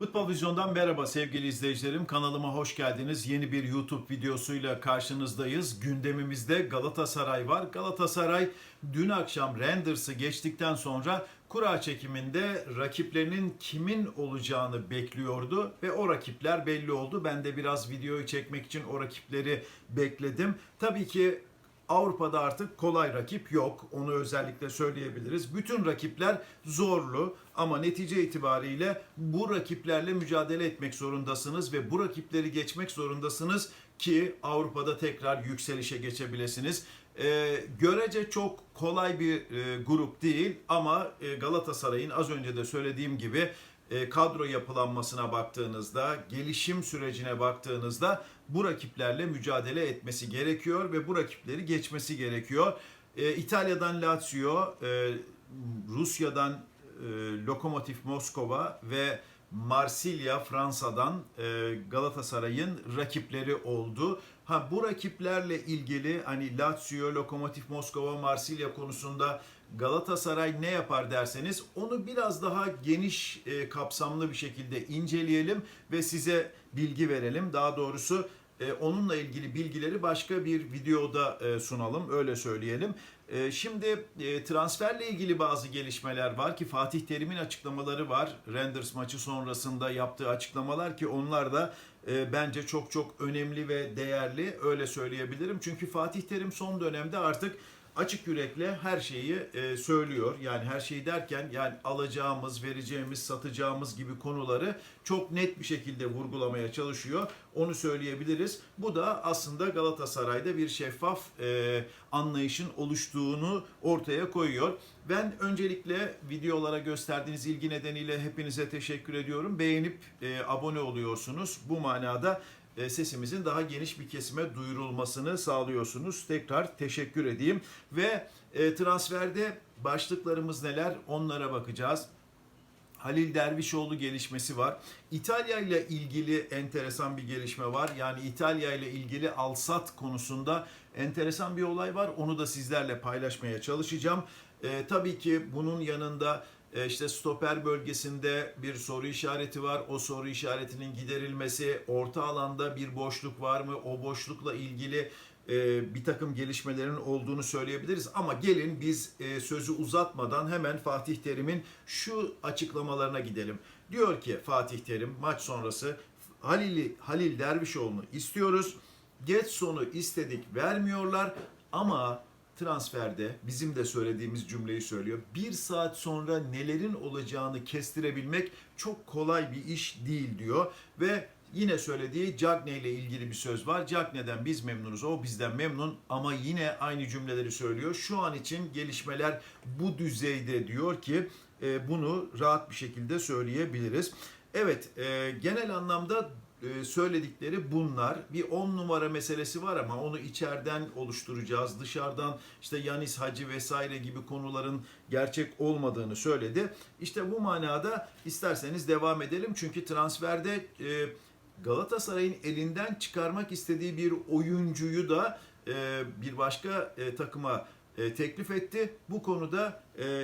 Futbol Vizyon'dan merhaba sevgili izleyicilerim. Kanalıma hoş geldiniz. Yeni bir YouTube videosuyla karşınızdayız. Gündemimizde Galatasaray var. Galatasaray dün akşam Randers'ı geçtikten sonra kura çekiminde rakiplerinin kimin olacağını bekliyordu ve o rakipler belli oldu. Ben de biraz videoyu çekmek için o rakipleri bekledim. Tabii ki Avrupa'da artık kolay rakip yok. Onu özellikle söyleyebiliriz. Bütün rakipler zorlu ama netice itibariyle bu rakiplerle mücadele etmek zorundasınız ve bu rakipleri geçmek zorundasınız ki Avrupa'da tekrar yükselişe geçebilirsiniz. Ee, görece çok kolay bir e, grup değil ama e, Galatasaray'ın az önce de söylediğim gibi kadro yapılanmasına baktığınızda, gelişim sürecine baktığınızda bu rakiplerle mücadele etmesi gerekiyor ve bu rakipleri geçmesi gerekiyor. E, İtalya'dan Lazio, e, Rusya'dan e, Lokomotiv Moskova ve Marsilya Fransa'dan e, Galatasaray'ın rakipleri oldu. Ha bu rakiplerle ilgili hani Lazio, Lokomotiv Moskova, Marsilya konusunda Galatasaray ne yapar derseniz onu biraz daha geniş e, kapsamlı bir şekilde inceleyelim ve size bilgi verelim. Daha doğrusu e, onunla ilgili bilgileri başka bir videoda e, sunalım öyle söyleyelim. E, şimdi e, transferle ilgili bazı gelişmeler var ki Fatih Terim'in açıklamaları var. Renders maçı sonrasında yaptığı açıklamalar ki onlar da e, bence çok çok önemli ve değerli öyle söyleyebilirim. Çünkü Fatih Terim son dönemde artık açık yürekle her şeyi e, söylüyor. Yani her şeyi derken yani alacağımız, vereceğimiz, satacağımız gibi konuları çok net bir şekilde vurgulamaya çalışıyor. Onu söyleyebiliriz. Bu da aslında Galatasaray'da bir şeffaf e, anlayışın oluştuğunu ortaya koyuyor. Ben öncelikle videolara gösterdiğiniz ilgi nedeniyle hepinize teşekkür ediyorum. Beğenip e, abone oluyorsunuz. Bu manada sesimizin daha geniş bir kesime duyurulmasını sağlıyorsunuz. Tekrar teşekkür edeyim. Ve e, transferde başlıklarımız neler onlara bakacağız. Halil Dervişoğlu gelişmesi var. İtalya ile ilgili enteresan bir gelişme var. Yani İtalya ile ilgili alsat konusunda enteresan bir olay var. Onu da sizlerle paylaşmaya çalışacağım. E, tabii ki bunun yanında e, işte stoper bölgesinde bir soru işareti var. O soru işaretinin giderilmesi, orta alanda bir boşluk var mı? O boşlukla ilgili e, bir takım gelişmelerin olduğunu söyleyebiliriz. Ama gelin biz e, sözü uzatmadan hemen Fatih Terim'in şu açıklamalarına gidelim. Diyor ki Fatih Terim maç sonrası Halil, Halil Dervişoğlu'nu istiyoruz. Getson'u istedik vermiyorlar ama transferde bizim de söylediğimiz cümleyi söylüyor. Bir saat sonra nelerin olacağını kestirebilmek çok kolay bir iş değil diyor ve Yine söylediği Cagne ile ilgili bir söz var. Cagne'den biz memnunuz, o bizden memnun ama yine aynı cümleleri söylüyor. Şu an için gelişmeler bu düzeyde diyor ki e, bunu rahat bir şekilde söyleyebiliriz. Evet, e, genel anlamda e, söyledikleri bunlar. Bir 10 numara meselesi var ama onu içeriden oluşturacağız. Dışarıdan işte Yanis Hacı vesaire gibi konuların gerçek olmadığını söyledi. İşte bu manada isterseniz devam edelim. Çünkü transferde e, Galatasaray'ın elinden çıkarmak istediği bir oyuncuyu da e, bir başka e, takıma teklif etti. Bu konuda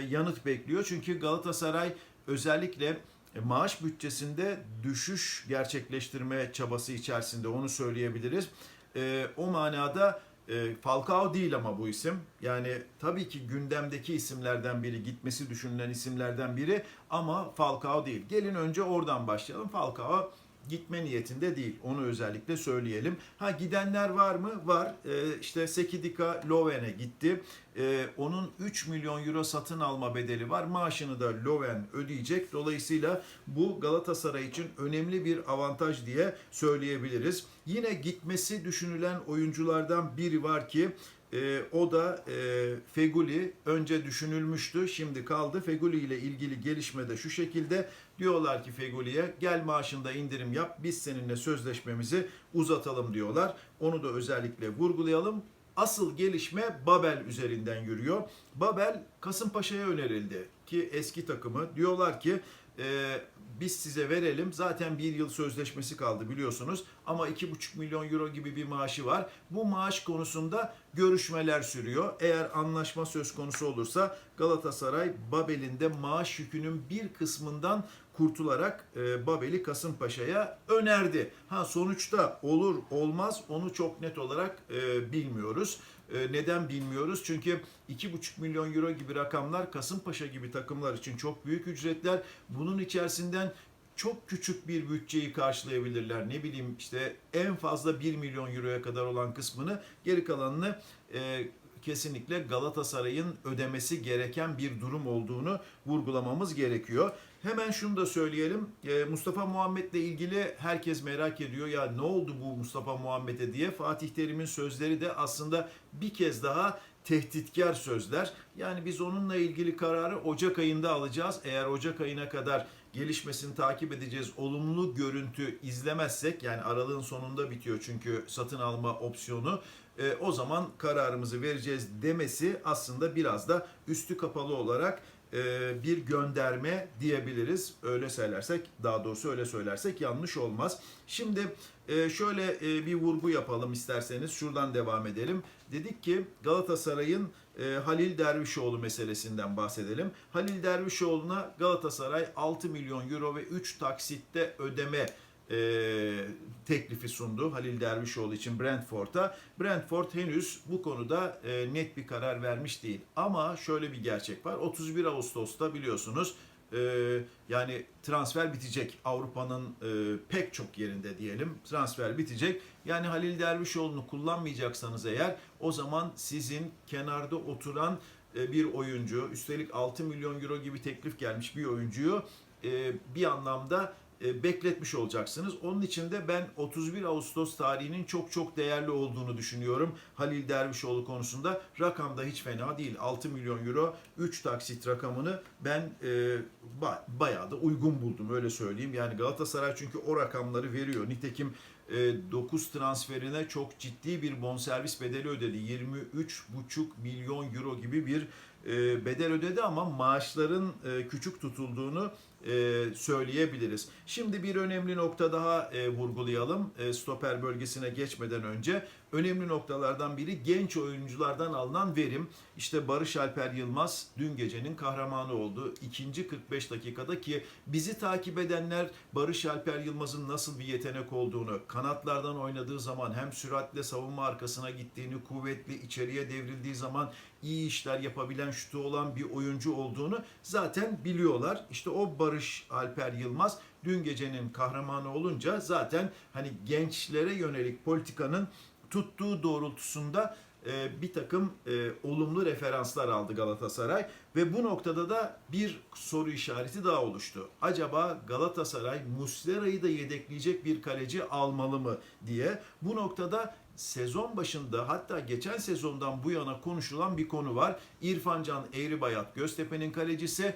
yanıt bekliyor. Çünkü Galatasaray özellikle maaş bütçesinde düşüş gerçekleştirme çabası içerisinde onu söyleyebiliriz. E, o manada e, Falcao değil ama bu isim. Yani tabii ki gündemdeki isimlerden biri, gitmesi düşünülen isimlerden biri ama Falcao değil. Gelin önce oradan başlayalım. Falcao gitme niyetinde değil. Onu özellikle söyleyelim. Ha gidenler var mı? Var. Ee, işte Sekidika Loven'e gitti. Ee, onun 3 milyon euro satın alma bedeli var. Maaşını da Loven ödeyecek. Dolayısıyla bu Galatasaray için önemli bir avantaj diye söyleyebiliriz. Yine gitmesi düşünülen oyunculardan biri var ki e, o da e, Feguli önce düşünülmüştü şimdi kaldı. Feguli ile ilgili gelişme de şu şekilde diyorlar ki Feguli'ye gel maaşında indirim yap biz seninle sözleşmemizi uzatalım diyorlar. Onu da özellikle vurgulayalım. Asıl gelişme Babel üzerinden yürüyor. Babel Kasımpaşa'ya önerildi ki eski takımı diyorlar ki e, biz size verelim. Zaten bir yıl sözleşmesi kaldı biliyorsunuz. Ama 2,5 milyon euro gibi bir maaşı var. Bu maaş konusunda görüşmeler sürüyor. Eğer anlaşma söz konusu olursa Galatasaray Babel'in de maaş yükünün bir kısmından kurtularak e, Babel'i Kasımpaşa'ya önerdi. Ha sonuçta olur olmaz onu çok net olarak e, bilmiyoruz. E, neden bilmiyoruz? Çünkü 2,5 milyon euro gibi rakamlar Kasımpaşa gibi takımlar için çok büyük ücretler. Bunun içerisinden çok küçük bir bütçeyi karşılayabilirler. Ne bileyim işte en fazla 1 milyon euroya kadar olan kısmını geri kalanını e, kesinlikle Galatasaray'ın ödemesi gereken bir durum olduğunu vurgulamamız gerekiyor. Hemen şunu da söyleyelim. E, Mustafa Muhammed'le ilgili herkes merak ediyor. Ya ne oldu bu Mustafa Muhammed'e diye. Fatih Terim'in sözleri de aslında bir kez daha tehditkar sözler. Yani biz onunla ilgili kararı Ocak ayında alacağız. Eğer Ocak ayına kadar gelişmesini takip edeceğiz. Olumlu görüntü izlemezsek yani aralığın sonunda bitiyor çünkü satın alma opsiyonu. E, o zaman kararımızı vereceğiz demesi aslında biraz da üstü kapalı olarak bir gönderme diyebiliriz. Öyle söylersek daha doğrusu öyle söylersek yanlış olmaz. Şimdi e, şöyle e, bir vurgu yapalım isterseniz. Şuradan devam edelim. Dedik ki Galatasaray'ın e, Halil Dervişoğlu meselesinden bahsedelim. Halil Dervişoğlu'na Galatasaray 6 milyon euro ve 3 taksitte ödeme e, teklifi sundu Halil Dervişoğlu için Brentford'a. Brentford henüz bu konuda e, net bir karar vermiş değil. Ama şöyle bir gerçek var. 31 Ağustos'ta biliyorsunuz e, yani transfer bitecek. Avrupa'nın e, pek çok yerinde diyelim transfer bitecek. Yani Halil Dervişoğlu'nu kullanmayacaksanız eğer o zaman sizin kenarda oturan e, bir oyuncu üstelik 6 milyon euro gibi teklif gelmiş bir oyuncuyu e, bir anlamda bekletmiş olacaksınız. Onun için de ben 31 Ağustos tarihinin çok çok değerli olduğunu düşünüyorum. Halil Dervişoğlu konusunda rakam da hiç fena değil. 6 milyon euro 3 taksit rakamını ben e, ba- bayağı da uygun buldum öyle söyleyeyim. Yani Galatasaray çünkü o rakamları veriyor. Nitekim e, 9 transferine çok ciddi bir bonservis bedeli ödedi. 23,5 milyon euro gibi bir e, bedel ödedi ama maaşların e, küçük tutulduğunu e, söyleyebiliriz. Şimdi bir önemli nokta daha e, vurgulayalım. E, stoper bölgesine geçmeden önce önemli noktalardan biri genç oyunculardan alınan verim. İşte Barış Alper Yılmaz dün gecenin kahramanı oldu. İkinci 45 dakikada ki bizi takip edenler Barış Alper Yılmaz'ın nasıl bir yetenek olduğunu, kanatlardan oynadığı zaman hem süratle savunma arkasına gittiğini, kuvvetli içeriye devrildiği zaman iyi işler yapabilen, şutu olan bir oyuncu olduğunu zaten biliyorlar. İşte o Barış Alper Yılmaz dün gecenin kahramanı olunca zaten hani gençlere yönelik politikanın tuttuğu doğrultusunda e, bir takım e, olumlu referanslar aldı Galatasaray ve bu noktada da bir soru işareti daha oluştu. Acaba Galatasaray Muslera'yı da yedekleyecek bir kaleci almalı mı diye. Bu noktada sezon başında hatta geçen sezondan bu yana konuşulan bir konu var. İrfan Can Eğribayat Göztepe'nin kalecisi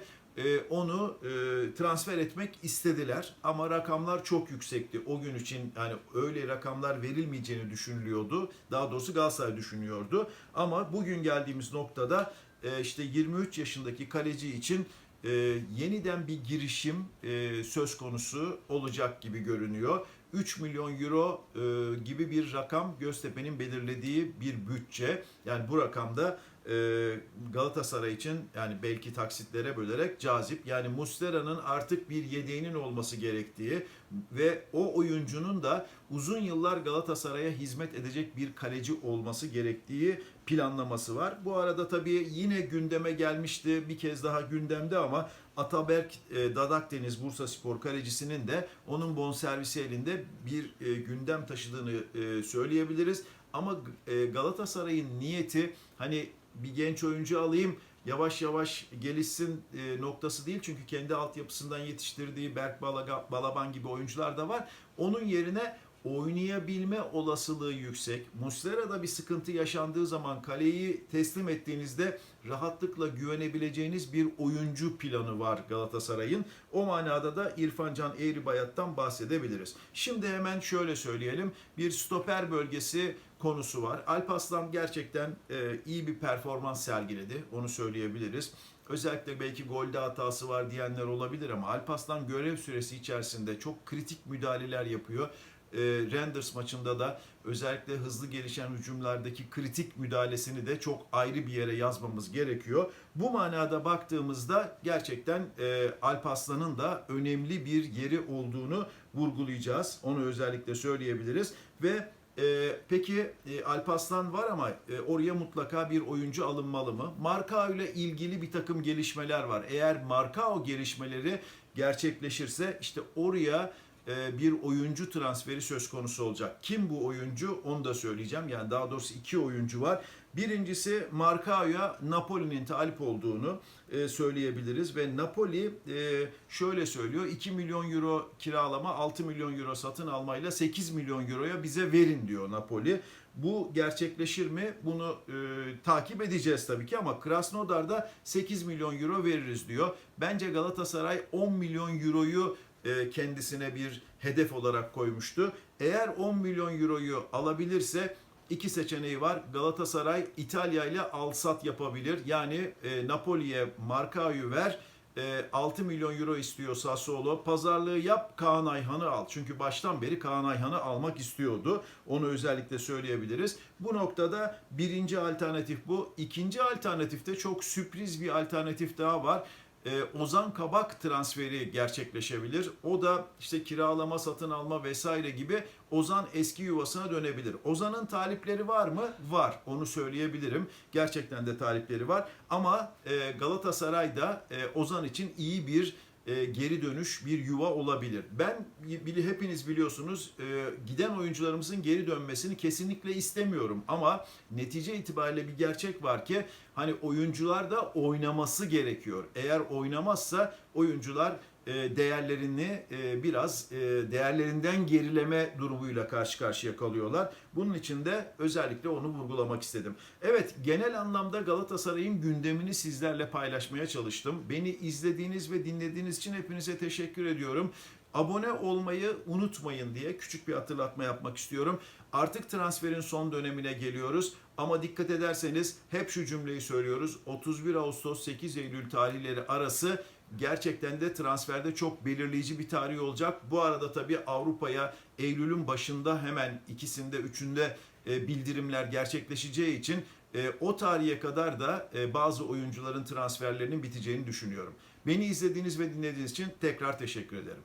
onu e, transfer etmek istediler ama rakamlar çok yüksekti. O gün için yani öyle rakamlar verilmeyeceğini düşünülüyordu. Daha doğrusu Galatasaray düşünüyordu. Ama bugün geldiğimiz noktada e, işte 23 yaşındaki kaleci için e, yeniden bir girişim söz konusu olacak gibi görünüyor. 3 milyon euro e, gibi bir rakam Göztepe'nin belirlediği bir bütçe. Yani bu rakamda e, Galatasaray için yani belki taksitlere bölerek cazip. Yani Muslera'nın artık bir yedeğinin olması gerektiği ve o oyuncunun da uzun yıllar Galatasaray'a hizmet edecek bir kaleci olması gerektiği planlaması var. Bu arada tabii yine gündeme gelmişti bir kez daha gündemde ama Ataberk e, Dadak Deniz Bursa Spor kalecisinin de onun bonservisi elinde bir e, gündem taşıdığını e, söyleyebiliriz. Ama e, Galatasaray'ın niyeti hani bir genç oyuncu alayım yavaş yavaş gelişsin e, noktası değil. Çünkü kendi altyapısından yetiştirdiği Berk Balaga, Balaban gibi oyuncular da var. Onun yerine oynayabilme olasılığı yüksek. Muslera'da bir sıkıntı yaşandığı zaman kaleyi teslim ettiğinizde rahatlıkla güvenebileceğiniz bir oyuncu planı var Galatasaray'ın. O manada da İrfan Can Eğribayat'tan bahsedebiliriz. Şimdi hemen şöyle söyleyelim. Bir stoper bölgesi konusu var. Alpaslan gerçekten e, iyi bir performans sergiledi. Onu söyleyebiliriz. Özellikle belki golde hatası var diyenler olabilir ama Alpaslan görev süresi içerisinde çok kritik müdahaleler yapıyor e, Renders maçında da özellikle hızlı gelişen hücumlardaki kritik müdahalesini de çok ayrı bir yere yazmamız gerekiyor. Bu manada baktığımızda gerçekten e, Alpaslan'ın da önemli bir yeri olduğunu vurgulayacağız. Onu özellikle söyleyebiliriz ve e, peki e, Alpaslan var ama e, oraya mutlaka bir oyuncu alınmalı mı? Markao ile ilgili bir takım gelişmeler var. Eğer Markao gelişmeleri gerçekleşirse işte oraya bir oyuncu transferi söz konusu olacak. Kim bu oyuncu onu da söyleyeceğim. Yani daha doğrusu iki oyuncu var. Birincisi Markao'ya Napoli'nin talip olduğunu e, söyleyebiliriz ve Napoli e, şöyle söylüyor 2 milyon euro kiralama 6 milyon euro satın almayla 8 milyon euroya bize verin diyor Napoli. Bu gerçekleşir mi? Bunu e, takip edeceğiz tabii ki ama Krasnodar'da 8 milyon euro veririz diyor. Bence Galatasaray 10 milyon euroyu e, kendisine bir hedef olarak koymuştu. Eğer 10 milyon euroyu alabilirse iki seçeneği var. Galatasaray İtalya ile alsat yapabilir. Yani e, Napoli'ye Markao'yu ver. E, 6 milyon euro istiyor Sassuolo. Pazarlığı yap Kaan Ayhan'ı al. Çünkü baştan beri Kaan Ayhan'ı almak istiyordu. Onu özellikle söyleyebiliriz. Bu noktada birinci alternatif bu. İkinci alternatifte çok sürpriz bir alternatif daha var. Ee, Ozan Kabak transferi gerçekleşebilir. O da işte kiralama, satın alma vesaire gibi Ozan eski yuvasına dönebilir. Ozan'ın talipleri var mı? Var. Onu söyleyebilirim. Gerçekten de talipleri var. Ama e, Galatasaray da e, Ozan için iyi bir e, geri dönüş bir yuva olabilir. Ben hepiniz biliyorsunuz e, giden oyuncularımızın geri dönmesini kesinlikle istemiyorum ama netice itibariyle bir gerçek var ki hani oyuncular da oynaması gerekiyor. Eğer oynamazsa oyuncular değerlerini e, biraz e, değerlerinden gerileme durumuyla karşı karşıya kalıyorlar. Bunun için de özellikle onu vurgulamak istedim. Evet genel anlamda Galatasaray'ın gündemini sizlerle paylaşmaya çalıştım. Beni izlediğiniz ve dinlediğiniz için hepinize teşekkür ediyorum. Abone olmayı unutmayın diye küçük bir hatırlatma yapmak istiyorum. Artık transferin son dönemine geliyoruz ama dikkat ederseniz hep şu cümleyi söylüyoruz. 31 Ağustos 8 Eylül tarihleri arası gerçekten de transferde çok belirleyici bir tarih olacak. Bu arada tabii Avrupa'ya Eylül'ün başında hemen ikisinde üçünde e, bildirimler gerçekleşeceği için e, o tarihe kadar da e, bazı oyuncuların transferlerinin biteceğini düşünüyorum. Beni izlediğiniz ve dinlediğiniz için tekrar teşekkür ederim.